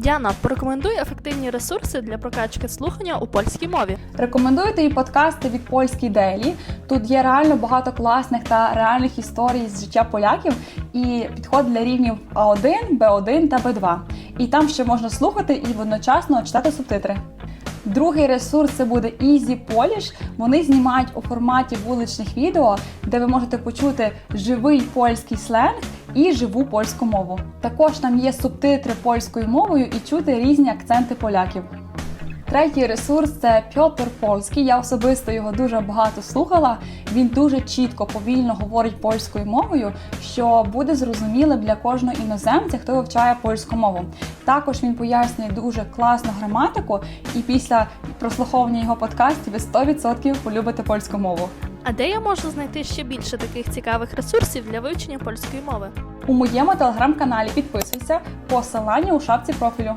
Діана, порекомендуй ефективні ресурси для прокачки слухання у польській мові. Рекомендую тобі подкасти від Польській Дейлі. Тут є реально багато класних та реальних історій з життя поляків і підход для рівнів А1, Б1 та Б2. І там ще можна слухати і водночасно читати субтитри. Другий ресурс це буде Easy Polish. Вони знімають у форматі вуличних відео, де ви можете почути живий польський сленг і живу польську мову. Також там є субтитри польською мовою і чути різні акценти поляків. Третій ресурс це Пьотр Польський. Я особисто його дуже багато слухала. Він дуже чітко, повільно говорить польською мовою, що буде зрозумілим для кожного іноземця, хто вивчає польську мову. Також він пояснює дуже класну граматику, і після прослуховування його подкастів ви 100% полюбите польську мову. А де я можу знайти ще більше таких цікавих ресурсів для вивчення польської мови? У моєму телеграм-каналі підписуйся, посилання у шапці профілю.